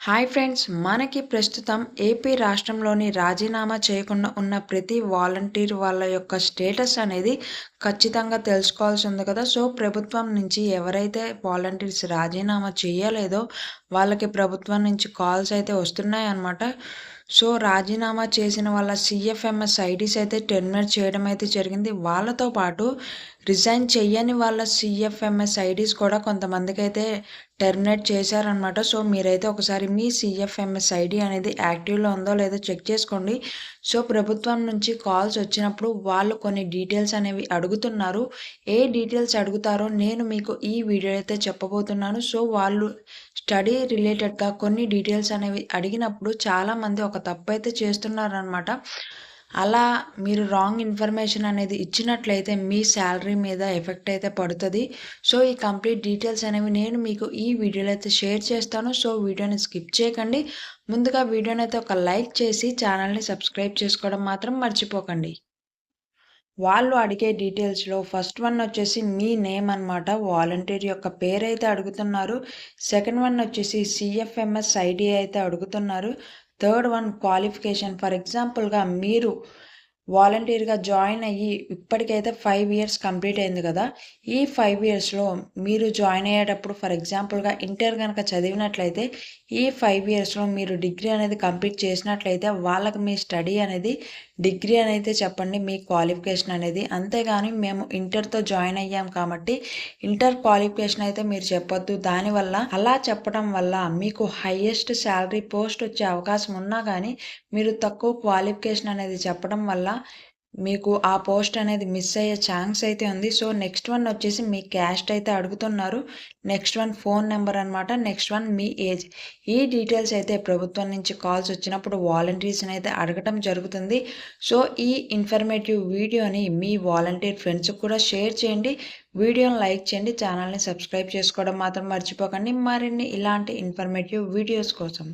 Hi friends మనకి ప్రస్తుతం AP రాష్ట్రంలోని రాజీనామా చేయకుండా ఉన్న ప్రతి వాలంటీర్ వాళ్ళ యొక్క స్టేటస్ అనేది ఖచ్చితంగా తెలుసుకోవాల్సి ఉంది కదా. సో ప్రభుత్వం నుంచి ఎవరైతే వాలంటీర్స్ రాజీనామా చేయలేదో వాళ్ళకి ప్రభుత్వం నుంచి కాల్స్ అయితే వస్తున్నాయి అన్నమాట సో రాజీనామా చేసిన వాళ్ళ సిఎఫ్ఎంఎస్ ఐడీస్ అయితే టెర్మినేట్ చేయడం అయితే జరిగింది. వాళ్ళతో పాటు రిజైన్ చెయ్యని వాళ్ళ సిఎఫ్ఎంఎస్ ఐడీస్ కూడా కొంతమందికి అయితే టెర్మినేట్ చేశారనమాట సో మీరైతే ఒకసారి మీ సిఎఫ్ఎంఎస్ ఐడి అనేది యాక్టివ్లో ఉందో లేదో చెక్ చేసుకోండి. సో ప్రభుత్వం నుంచి కాల్స్ వచ్చినప్పుడు వాళ్ళు కొన్ని డీటెయిల్స్ అనేవి అడుగుతున్నారు. ఏ డీటెయిల్స్ అడుగుతారో నేను మీకు ఈ వీడియో అయితే చెప్పబోతున్నాను. సో వాళ్ళు స్టడీ రిలేటెడ్గా కొన్ని డీటెయిల్స్ అనేవి అడిగినప్పుడు చాలామంది ఒక తప్పు అయితే చేస్తున్నారనమాట అలా మీరు రాంగ్ ఇన్ఫర్మేషన్ అనేది ఇచ్చినట్లయితే మీ శాలరీ మీద ఎఫెక్ట్ అయితే పడుతుంది. సో ఈ కంప్లీట్ డీటెయిల్స్ అనేవి నేను మీకు ఈ వీడియోలో అయితే షేర్ చేస్తాను. సో వీడియోని స్కిప్ చేయకండి. ముందుగా వీడియోని అయితే ఒక లైక్ చేసి ఛానల్ని సబ్స్క్రైబ్ చేసుకోవడం మాత్రం మర్చిపోకండి. వాళ్ళు అడిగే డీటెయిల్స్లో ఫస్ట్ వన్ వచ్చేసి మీ నేమ్ అనమాట వాలంటీర్ యొక్క పేరు అయితే అడుగుతున్నారు. సెకండ్ వన్ వచ్చేసి సిఎఫ్ఎంఎస్ ఐడి అయితే అడుగుతున్నారు. Third one qualification. ఫర్ ఎగ్జాంపుల్గా మీరు వాలంటీర్గా జాయిన్ అయ్యి ఇప్పటికైతే ఫైవ్ ఇయర్స్ కంప్లీట్ అయింది కదా. ఈ ఫైవ్ ఇయర్స్లో మీరు జాయిన్ అయ్యేటప్పుడు ఫర్ ఎగ్జాంపుల్గా ఇంటర్ కనుక చదివినట్లయితే ఈ ఫైవ్ ఇయర్స్లో మీరు డిగ్రీ అనేది కంప్లీట్ చేసినట్లయితే వాళ్ళకి మీ స్టడీ అనేది డిగ్రీ అనేది చెప్పండి మీ క్వాలిఫికేషన్ అనేది. అంతేగాని మేము ఇంటర్తో జాయిన్ అయ్యాం కాబట్టి ఇంటర్ క్వాలిఫికేషన్ అయితే మీరు చెప్పొద్దు. దానివల్ల అలా చెప్పడం వల్ల మీకు హయ్యెస్ట్ శాలరీ పోస్ట్ వచ్చే అవకాశం ఉన్నా కానీ మీరు తక్కువ క్వాలిఫికేషన్ అనేది చెప్పడం వల్ల మీకు ఆ పోస్ట్ అనేది మిస్ అయ్యే ఛాన్స్ అయితే ఉంది. సో నెక్స్ట్ వన్ వచ్చేసి మీ క్యాస్ట్ అయితే అడుగుతున్నారు. నెక్స్ట్ వన్ ఫోన్ నెంబర్ అనమాట నెక్స్ట్ వన్ మీ ఏజ్ ఈ డీటెయిల్స్ అయితే ప్రభుత్వం నుంచి కాల్స్ వచ్చినప్పుడు వాలంటీర్స్ని అయితే అడగటం జరుగుతుంది. సో ఈ ఇన్ఫర్మేటివ్ వీడియోని మీ వాలంటీర్ ఫ్రెండ్స్కి కూడా షేర్ చేయండి. వీడియోని లైక్ చేయండి. ఛానల్ని సబ్స్క్రైబ్ చేసుకోవడం మాత్రం మర్చిపోకండి. మరిన్ని ఇలాంటి ఇన్ఫర్మేటివ్ వీడియోస్ కోసం.